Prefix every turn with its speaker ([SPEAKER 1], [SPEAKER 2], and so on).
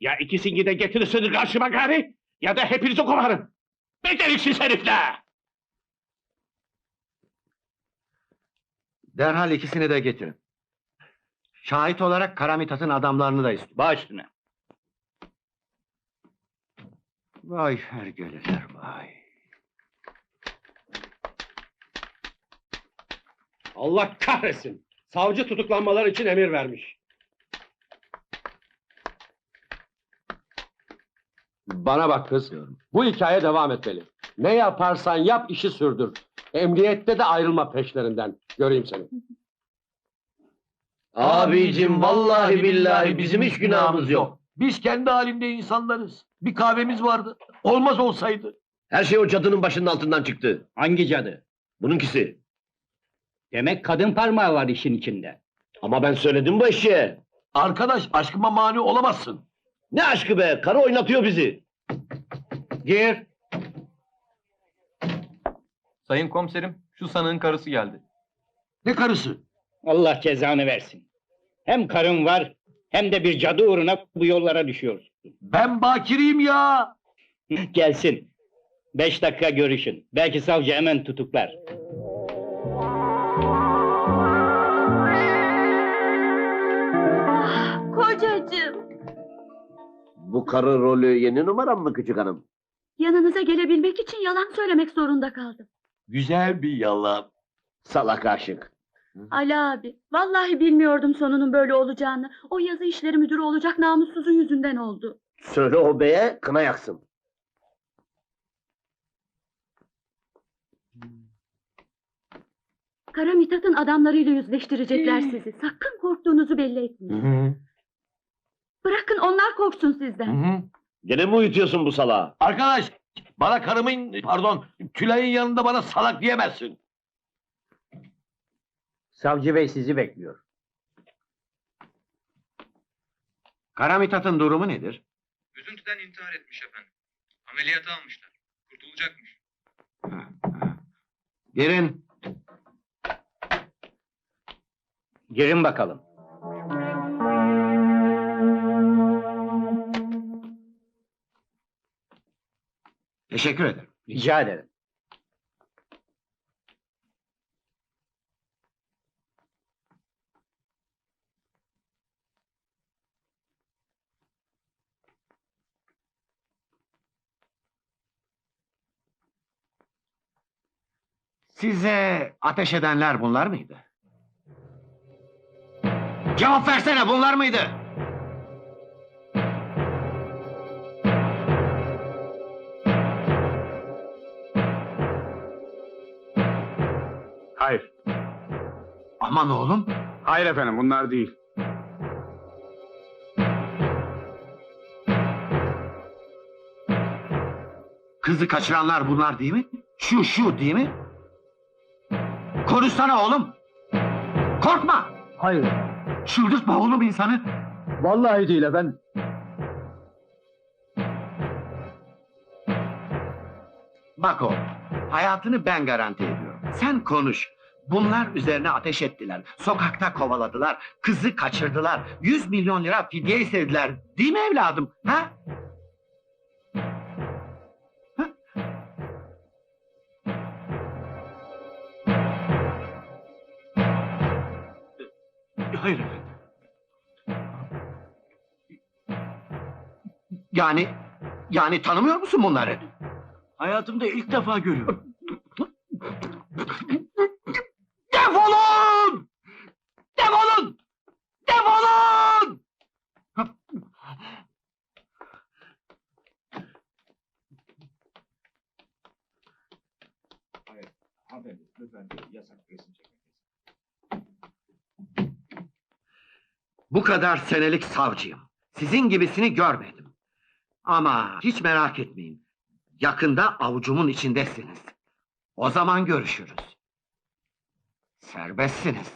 [SPEAKER 1] Ya ikisini de getirirsiniz karşıma gari, ya da hepinizi kovarım. Beceriksiz herifler!
[SPEAKER 2] Derhal ikisini de getirin. Şahit olarak Karamitat'ın adamlarını da istiyorum.
[SPEAKER 1] Baş üstüne.
[SPEAKER 2] Vay hergeleler vay.
[SPEAKER 3] Allah kahretsin. Savcı tutuklanmalar için emir vermiş. Bana bak kız. Bu hikaye devam etmeli. Ne yaparsan yap işi sürdür. Emniyette de ayrılma peşlerinden. Göreyim seni.
[SPEAKER 4] Abicim vallahi billahi bizim hiç günahımız yok.
[SPEAKER 5] Biz kendi halinde insanlarız. Bir kahvemiz vardı. Olmaz olsaydı.
[SPEAKER 4] Her şey o cadının başının altından çıktı.
[SPEAKER 6] Hangi cadı?
[SPEAKER 4] Bununkisi.
[SPEAKER 6] Demek kadın parmağı var işin içinde.
[SPEAKER 4] Ama ben söyledim bu eşeğe.
[SPEAKER 5] Arkadaş aşkıma mani olamazsın.
[SPEAKER 4] Ne aşkı be, karı oynatıyor bizi.
[SPEAKER 6] Gir.
[SPEAKER 7] Sayın komiserim, şu sanığın karısı geldi.
[SPEAKER 5] Ne karısı?
[SPEAKER 6] Allah cezanı versin. Hem karın var hem de bir cadı uğruna bu yollara düşüyorsun.
[SPEAKER 5] Ben bakiriyim ya.
[SPEAKER 6] Gelsin. Beş dakika görüşün. Belki savcı hemen tutuklar.
[SPEAKER 4] Bu karı rolü yeni numaram mı küçük hanım?
[SPEAKER 8] yanınıza gelebilmek için yalan söylemek zorunda kaldım.
[SPEAKER 5] Güzel bir yalan.
[SPEAKER 4] Salak aşık.
[SPEAKER 8] Ali abi, vallahi bilmiyordum sonunun böyle olacağını. O yazı işleri müdürü olacak namussuzun yüzünden oldu.
[SPEAKER 4] Söyle o beye kına yaksın.
[SPEAKER 8] Kara Mithat'ın adamlarıyla yüzleştirecekler sizi. Sakın korktuğunuzu belli etmeyin. Bırakın onlar korksun sizden.
[SPEAKER 4] Gene mi uyutuyorsun bu salağı?
[SPEAKER 5] Arkadaş bana karımın pardon Tülay'ın yanında bana salak diyemezsin.
[SPEAKER 6] Savcı bey sizi bekliyor.
[SPEAKER 2] Karamitat'ın durumu nedir?
[SPEAKER 7] Üzüntüden intihar etmiş efendim. Ameliyata almışlar. Kurtulacakmış.
[SPEAKER 2] Girin.
[SPEAKER 6] Girin bakalım.
[SPEAKER 2] Teşekkür ederim.
[SPEAKER 6] Rica ederim.
[SPEAKER 2] Size ateş edenler bunlar mıydı? Cevap versene bunlar mıydı?
[SPEAKER 1] Hayır,
[SPEAKER 2] Aman oğlum.
[SPEAKER 1] hayır efendim bunlar değil.
[SPEAKER 2] Kızı kaçıranlar bunlar değil mi? Şu şu değil mi? Konuşsana oğlum. Korkma.
[SPEAKER 6] Hayır.
[SPEAKER 2] Çıldırtma oğlum insanı.
[SPEAKER 6] Vallahi değil efendim.
[SPEAKER 2] Bak oğlum. Hayatını ben garanti ediyorum. Sen konuş. Bunlar üzerine ateş ettiler. Sokakta kovaladılar. Kızı kaçırdılar. Yüz milyon lira fidye istediler. Değil mi evladım? Ha? Ha? Hayır. Yani, yani tanımıyor musun bunları? Hayatımda ilk defa görüyorum. Defolun! Defolun! Defolun! Bu kadar senelik savcıyım. Sizin gibisini görmedim. Ama hiç merak etmeyin. Yakında avucumun içindesiniz. O zaman görüşürüz. Serbestsiniz.